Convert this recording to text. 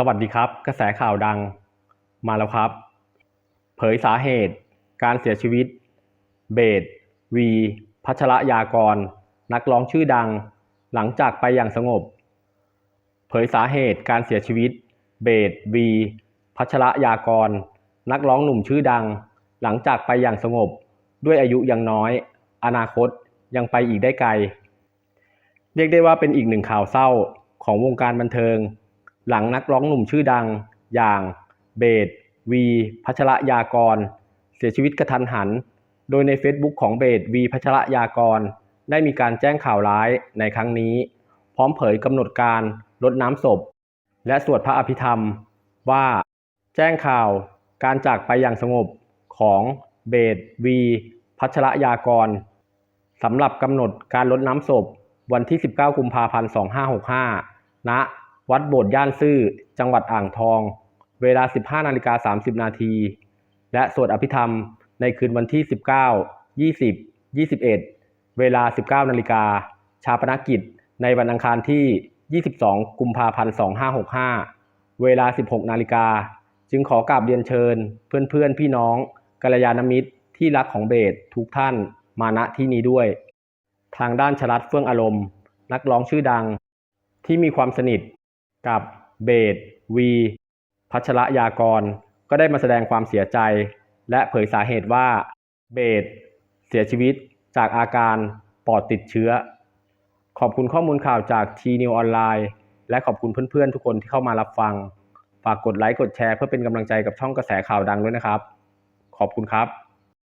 สวัสดีครับ กระแสข่าวดังมาแล้วครับ เผยสาเหตุ การเสียชีวิต เบสวี พัชรยากร นักร้องชื่อดัง หลังจากไปอย่างสงบ เผยสาเหตุการเสียชีวิต เบสวี พัชรยากร นักร้องหนุ่มชื่อดัง หลังจากไปอย่างสงบ ด้วยอายุยังน้อย อนาคตยังไปอีกได้ไกล เรียกได้ว่าเป็นอีกหนึ่งข่าวเศร้าของวงการบันเทิง หลังนักร้องหนุ่มชื่อดัง อย่างเบสวีพัชระยากร เสียชีวิตกระทันหัน โดยใน Facebook ของเบสวีพัชระยากร ได้มีการแจ้งข่าวร้ายในครั้งนี้ พร้อมเผยกำหนดการรดน้ำศพ และสวดพระอภิธรรม ว่า แจ้งข่าวการจากไปอย่างสงบของเบสวีพัชระยากรสำหรับกำหนดการลดน้ำศพวันที่ 19 กุมภาพันธ์ 2565 ณ วัดโบสถ์ย่านซื่อ จังหวัดอ่างทอง เวลา 15นาฬิกา30 นาที และสวดอภิธรรมในคืนวันที่ 19 20 21 เวลา 19นาฬิกา ชาปนกิจ ในวันอังคารที่ 22 กุมภาพันธ์ 2565 เวลา 16นาฬิกา จึงขอกราบเรียนเชิญ เพื่อนๆ พี่น้องกัลยาณมิตรที่รักของเบสทุกท่านมาณที่นี้ด้วย ทางด้านชลัดเฟื่องอารมณ์ นักร้องชื่อดังที่มีความสนิท กับเบสวี พัชรยากร ก็ได้มาแสดงความเสียใจ และเผยสาเหตุว่าเบสเสียชีวิตจากอาการปอดติดเชื้อ ขอบคุณข้อมูลข่าวจากทีนิวออนไลน์ และขอบคุณเพื่อนๆ ทุกคนที่เข้ามารับฟัง ฝากกดไลค์กดแชร์เพื่อเป็นกำลังใจกับช่องกระแสข่าวดังด้วยนะครับ ขอบคุณครับ